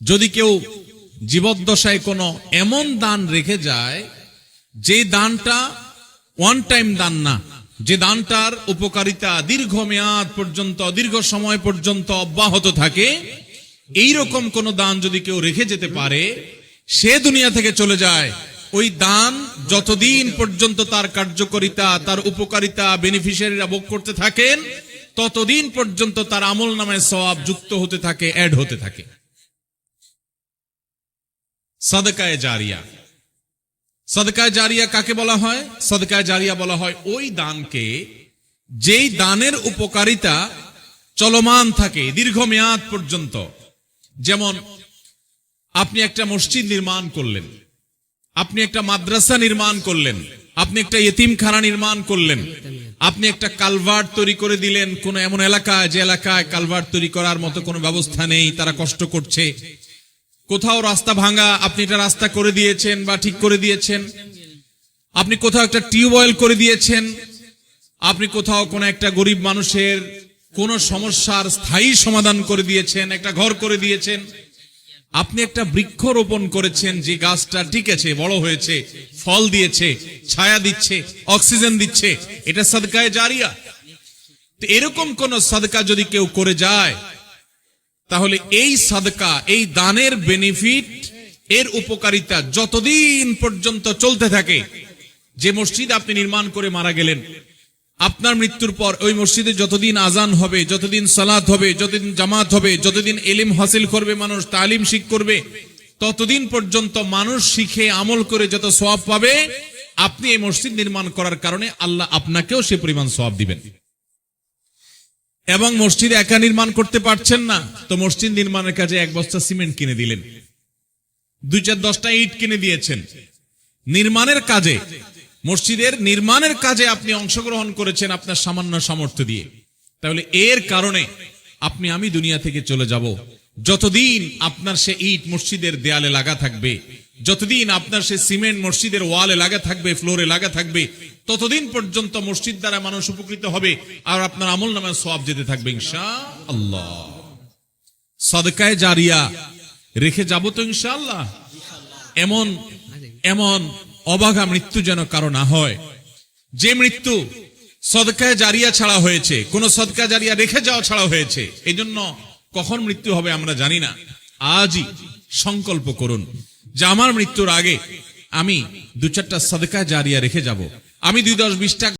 যদি কেউ জীবদ্দশায় কোনো এমন দান রেখে যায়, যে দানটা ওয়ান টাইম দান না, যে দানটার উপকারিতা দীর্ঘ মেয়াদ পর্যন্ত, দীর্ঘ সময় পর্যন্ত অব্যাহত থাকে এই রকম কোন দান যদি কেউ রেখে যেতে পারে, সে দুনিয়া থেকে চলে যায়। ওই দান যতদিন পর্যন্ত তার কার্যকারিতা, তার উপকারিতা বেনিফিশিয়ারিরা ভোগ করতে থাকেন, ততদিন পর্যন্ত তার আমল নামে সওয়াব যুক্ত হতে থাকে অ্যাড হতে থাকে। সদকায় জারিয়া। সদকায় জারিয়া কাকে বলা হয়? সদকায় জারিয়া বলা হয় ওই দানকে যেই দানের উপকারিতা চলমান থাকে দীর্ঘমেয়াদ পর্যন্ত। যেমন, আপনি একটা মসজিদ নির্মাণ করলেন, আপনি একটা মাদ্রাসা নির্মাণ করলেন, আপনি একটা ইয়েতিমখানা নির্মাণ করলেন, আপনি একটা কালভার্ট তৈরি করে দিলেন, কোন এমন এলাকায়, যে এলাকায় কালভার্ট তৈরি করার মতো কোনো ব্যবস্থা নেই, তারা কষ্ট করছে। কোথাও রাস্তা ভাঙা, আপনি এটা রাস্তা করে দিয়েছেন বা ঠিক করে দিয়েছেন। আপনি কোথাও একটা টিউবওয়েল করে দিয়েছেন। আপনি কোথাও কোনো একটা গরিব মানুষের কোন সমস্যার স্থায়ী সমাধান করে দিয়েছেন, একটা ঘর করে দিয়েছেন। আপনি একটা বৃক্ষ রোপণ করেছেন, যে গাছটা টিকেছে বড় হয়েছে, ফল দিয়েছে, ছায়া দিচ্ছে, অক্সিজেন দিচ্ছে, এটা সদকায় জারিয়া। তো এরকম কোন সদকা যদি কেউ করে যায় তাহলে এই সাদকা, এই দানের বেনিফিট এর উপকারিতা যতদিন পর্যন্ত চলতে থাকে, যে মসজিদ আপনি নির্মাণ করে মারা গেলেন, আপনার মৃত্যুর পর ওই মসজিদে যতদিন আজান হবে, যতদিন সালাত হবে, যতদিন জামাত হবে, যতদিন এলিম হাসিল করবে মানুষ, তালিম শিখ করবে, ততদিন পর্যন্ত মানুষ শিখে আমল করে যত সওয়াব পাবে, আপনি এই মসজিদ নির্মাণ করার কারণে আল্লাহ আপনাকেও সে পরিমাণ সওয়াব দিবেন। এবং মসজিদ একা নির্মাণ করতে পারছেন না, তো মসজিদ নির্মাণের কাজে এক বস্তা সিমেন্ট কিনে দিলেন। দুই চার দশটা ইট কিনে দিয়েছেন। নির্মাণের কাজে, মসজিদের নির্মাণের কাজে আপনি অংশগ্রহণ করেছেন আপনার সামান্য সামর্থ্য দিয়ে। তাহলে এর কারণে আপনি, আমি দুনিয়া থেকে চলে যাব। যতদিন আপনার সে ইট মসজিদের দেয়ালে লাগা থাকবে যতদিন আপনার সে সিমেন্ট মসজিদের ওয়ালে লাগা থাকবে, ফ্লোরে লাগা থাকবে, ততদিন পর্যন্ত মসজিদ দ্বারা মানুষ উপকৃত হবে আর আপনার আমল নামে সব যেতে থাকবে ইনশা আল্লাহ সদকায় জারিয়া রেখে যাব তো ইনশাআল্লাহ। এমন এমন অবাঘা মৃত্যু যেন কারও না হয়। যে মৃত্যু সদকায় জারিয়া ছাড়া হয়েছে, কোন সদকা জারিয়া রেখে যাওয়া ছাড়া হয়েছে এই জন্য কখন মৃত্যু হবে আমরা জানি না। আজই সংকল্প করুন। যে আমার মৃত্যুর আগে আমি দু চারটা সদকা জারিয়া রেখে যাব। আমি দুই দশ বিশ টাকা